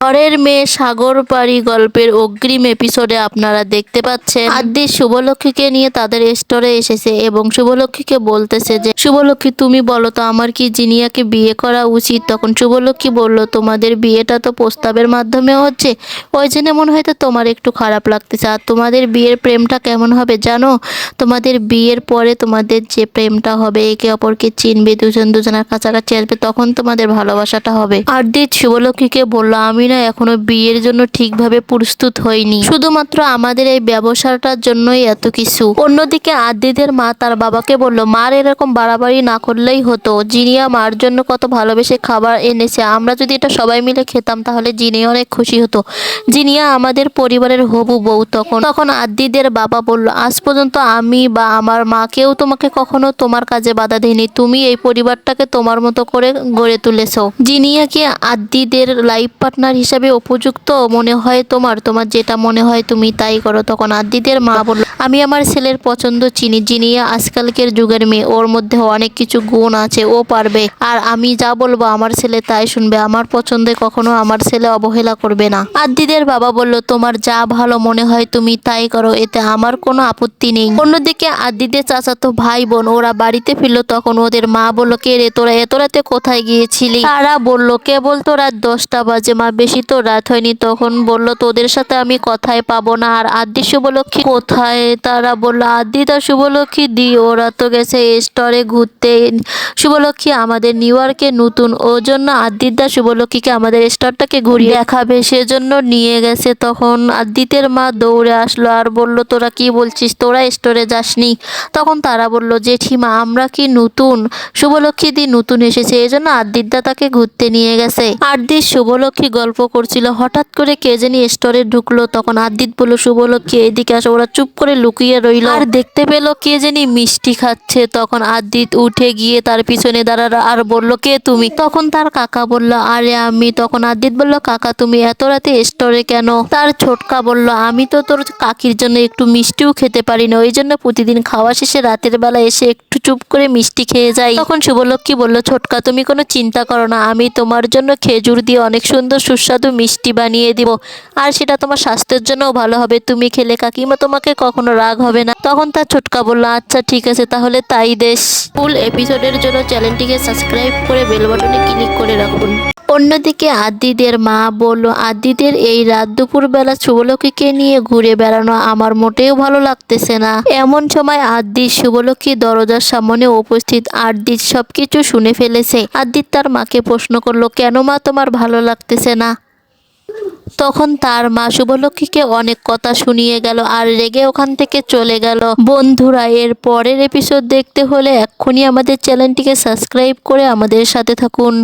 ঘরের মেয়ে সাগর পাড়ি গল্পের অগ্রিম এপিসোডে আপনারা দেখতে পাচ্ছেন। আদি শুভলক্ষীকে নিয়ে তাদের স্টোরে এসেছে এবং শুভলক্ষীকে বলতেছে যে শুভলক্ষী তুমি বলো তো, আমার কি জিনিয়াকে বিয়ে করা উচিত? তখন শুভলক্ষ্মী বলল, তোমাদের বিয়েটা তো প্রস্তাবের মাধ্যমে হচ্ছে। ওই জন্য মনে হয়তো তোমার একটু খারাপ লাগতেছে। আর তোমাদের বিয়ের প্রেমটা কেমন হবে জানো? তোমাদের বিয়ের পরে তোমাদের যে প্রেমটা হবে, একে অপরকে চিনবে, দুজন দুজনের কাছাকাছি আসবে, তখন তোমাদের ভালোবাসাটা হবে। আরদিত শুভলক্ষীকে বলল, আমি না এখনও বিয়ের জন্য ঠিকভাবে প্রস্তুত হইনি শুধুমাত্র আমাদের এই ব্যবসাটার জন্যই এত কিছু। অন্যদিকে আদিদের মা তার বাবাকে বলল, মার এরকম বাড়াবাড়ি না করলেই হতো। জিনিয়া মার জন্য কত ভালোবেসে খাবার এনেছে। আমরা যদি এটা সবাই মিলে খেতাম, তাহলে জিনিয়া অনেক খুশি হতো। জিনিয়া আমাদের পরিবারের হবু বউ তখন। তখন আদিদের বাবা বলল, আজ পর্যন্ত আমি বা আমার মা কেউ তোমাকে কখনো তোমার কাজে বাধা দেয়নি। তুমি এই পরিবারটাকে তোমার মতো করে গড়ে তুলেছ। জিনিয়া কি আদিদের লাইফ পার্টনার হিসাবে উপযুক্ত মনে হয় তোমার। তোমার যেটা মনে হয় তুমি তাই করো। তখন আদিদের মা বলল, আমি আমার ছেলের পছন্দ চিনি, যিনি আজকালকের যুগের মেয়ে। ওর মধ্যে অনেক কিছু গুণ আছে, ও পারবে। আর আমি যা বলব আমার ছেলে তাই শুনবে। আমার পছন্দে কখনো আমার ছেলে অবহেলা করবে না। আদিদের বাবা বলল, তোমার যা ভালো মনে হয় তুমি তাই করো। এতে আমার কোনো আপত্তি নেই। অন্যদিকে আদিদের চাচাতো ভাই বোন, ওরা বাড়িতে ফিরলো। তখন ওদের মা বলল, কে রে তোরা? এত রাতে কোথায় গিয়েছিলি? তারা বলল, কেবল তো রাত দশটা বাজে মা। বেশি তো রাত হয়নি, তখন বলল, তোদের সাথে আমি কথায় পাবো না। আর আদি শুভলক্ষী কোথায়? তারা বলল আদি তা শুভলক্ষী দি, ওরা তো গেছে স্টোরে ঘুরতে। শুভলক্ষ্মী আমাদের নিউ ইয়র্কে নতুন ও জন্য আদিদা শুভলক্ষ্মীকে আমাদের স্টোরটাকে ঘুরিয়ে দেখাবে, সেজন্য নিয়ে গেছে। তখন আদিতের মা দৌড়ে আসলো আর বলল, তোরা কি বলছিস? তোরা স্টোরে যাসনি? তখন তারা বলল, জেঠিমা, আমরা কি নতুন? শুভলক্ষ্মী দি নতুন এসেছে এই জন্য আদিত্যা তাকে ঘুরতে নিয়ে গেছে। আদিত শুভলক্ষ্মী গল্প করছিল, হঠাৎ করে কে জানি স্টোরে ঢুকলো। তখন আদিত বলল, শুভলক্ষ্মী, এদিকে আসো। ওরা চুপ করে লুকিয়ে রইল। আর দেখতে পেল কে জানি মিষ্টি খাচ্ছে। তখন আদিত উঠে গিয়ে তার পিছনে দাঁড়াল আর বলল, কে তুমি? তখন তার কাকা বলল, আরে আমি। তখন আদিত বলল, কাকা, তুমি এত রাতে স্টোরে কেন? তার ছোটকা বলল, আমি তো তোর কাকির জন্য একটু মিষ্টিও খেতে পারি না ওই জন্য প্রতিদিন খাওয়া শেষে রাতের বেলা এসে একটু চুপ করে মিষ্টি খেয়ে যাই তখন শুভলক্ষ্মী বলল, ছোটকা, তুমি কোনো চিন্তা করো না। আমি তোমার জন্য খেজুর দিয়ে অনেক সুন্দর সুস্বাদু মিষ্টি বানিয়ে দিব। আর সেটা তোমার স্বাস্থ্যের জন্যও ভালো হবে। তুমি খেলে কাকিমা তোমাকে কখনো রাগ হবে না। তখন তার ছোটকা বলল আচ্ছা ঠিক আছে, তাহলে তাই দেশ। ফুল এপিসোডের জন্য চ্যানেলটিকে সাবস্ক্রাইব করে বেল বাটনে ক্লিক করে রাখুন। অন্যদিকে আদিদের মা বলল, আদিদের এই রাত দুপুর বেলা শুভলক্ষীকে নিয়ে ঘুরে বেড়ানো আমার মোটেও ভালো লাগতেছে না। এমন সময় আদিত শুভলক্ষী দরজার সামনে উপস্থিত আদিত সবকিছু শুনে ফেলেছে। আদিত তার মাকে প্রশ্ন করল, কেন মা তোমার ভালো লাগতেছে না? তখন তার মা শুভলক্ষীকে অনেক কথা শুনিয়ে গেল আর রেগে ওখান থেকে চলে গেল। বন্ধুরা, এর পরের এপিসোড দেখতে হলে এক্ষুনি আমাদের চ্যানেলটিকে সাবস্ক্রাইব করে আমাদের সাথে থাকুন।